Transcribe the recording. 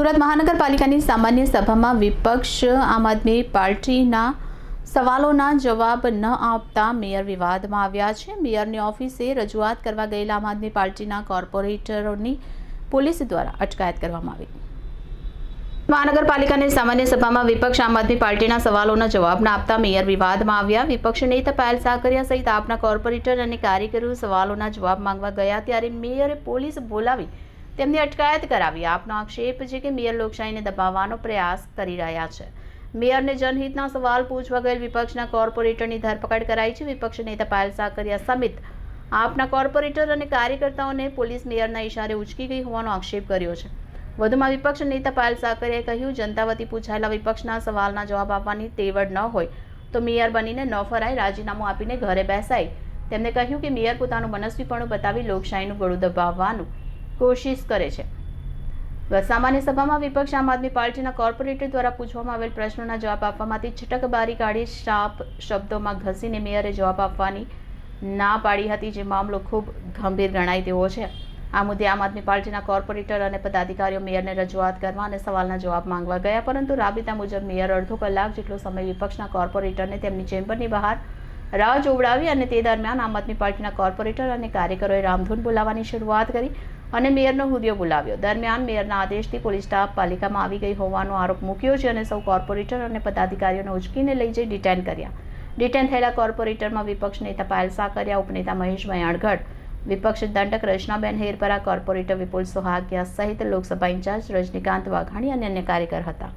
સુરત મહાનગરપાલિકાની સામાન્ય સભામાં વિપક્ષ આમ આદમી પાર્ટીના સવાલોના જવાબ ન આપતા મેયર વિવાદમાં આવ્યા છે. મેયરની ઓફિસે રજૂઆત કરવા ગયેલા આમ આદમી પાર્ટીના કોર્પોરેટરોની પોલીસ દ્વારા અટકાયત કરવામાં આવી. મહાનગરપાલિકાની સામાન્ય સભામાં વિપક્ષ આમ આદમી પાર્ટીના સવાલોના જવાબ ન આપતા મેયર વિવાદમાં આવ્યા. વિપક્ષ નેતા પાયલ સાકરિયા સહિત આપના કોર્પોરેટર અને કાર્યકરો સવાલોના જવાબ માંગવા ગયા. ત્યારે મેયરે પોલીસ બોલાવી તેમની અટકાયત કરાવી. આપનો આક્ષેપ છે કે મેયર લોકશાહીને દબાવવાનો પ્રયાસ કરી રહ્યા છે. મેયરને જનહિતના સવાલ પૂછવા ગયેલ વિપક્ષના કોર્પોરેટરની ધરપકડ કરાઈ છે. વિપક્ષ નેતા પાયલ સાકરિયા સમિત આપના કોર્પોરેટર અને કાર્યકર્તાઓને પોલીસ મેયરના ઇશારે ઉચકી ગઈ હોવાનો આક્ષેપ કર્યો છે. વધુમાં વિપક્ષ નેતા પાયલ સાકરિયાએ કહ્યું જનતા વતી પૂછાયેલા વિપક્ષના સવાલના જવાબ આપવાની તેવડ ન હોય, તો મેયર બનીને ન ફરાય, રાજીનામું આપીને ઘરે બેસાય. તેમણે કહ્યું કે મેયર પોતાનું મનસ્વીપણું બતાવી લોકશાહીનું ગળું દબાવવાનું કોશિશ કરે છે. સામાન્ય સભામાં વિપક્ષ આમ આદમી પાર્ટીના કોર્પોરેટર દ્વારા પૂછવામાં આવેલ પ્રશ્નોના જવાબ આપવામાંથી છટકબારી કાઢી શાપ શબ્દોમાં ઘસીને મેયરે જવાબ આપવાની ના પાડી હતી જે મામલો ખૂબ ગંભીર ગણાય તેવો છે. આ મુદ્દે આમ આદમી પાર્ટીના કોર્પોરેટર અને પદાધિકારીઓ મેયરને રજૂઆત કરવા અને સવાલના જવાબ માંગવા ગયા, પરંતુ રાબેતા મુજબ મેયર અડધો કલાક જેટલો સમય વિપક્ષના કોર્પોરેટરને તેમની ચેમ્બરની બહાર રાહ જોવડાવી અને તે દરમિયાન આમ આદમી પાર્ટીના કોર્પોરેટર અને કાર્યકરોએ રામધૂન બોલાવવાની શરૂઆત કરી અને મેયરનો હુદ્યો બોલાવ્યો. દરમિયાન મેયરના આદેશથી પોલીસ સ્ટાફ પાલિકામાં આવી ગઈ હોવાનો આરોપ મૂક્યો છે અને સૌ કોર્પોરેટર અને પદાધિકારીઓને ઉચકીને લઈ જઈ ડિટેન કર્યા. ડિટેન થયેલા કોર્પોરેટરમાં વિપક્ષ નેતા પાયલ સાકરિયા, ઉપનેતા મહેશ મયાણગઢ, વિપક્ષ દંડક રચનાબેન હેરપરા, કોર્પોરેટર વિપુલ સોહાગિયા સહિત લોકસભા ઇન્ચાર્જ રજનીકાંત વાઘાણી અને અન્ય કાર્યકર હતા.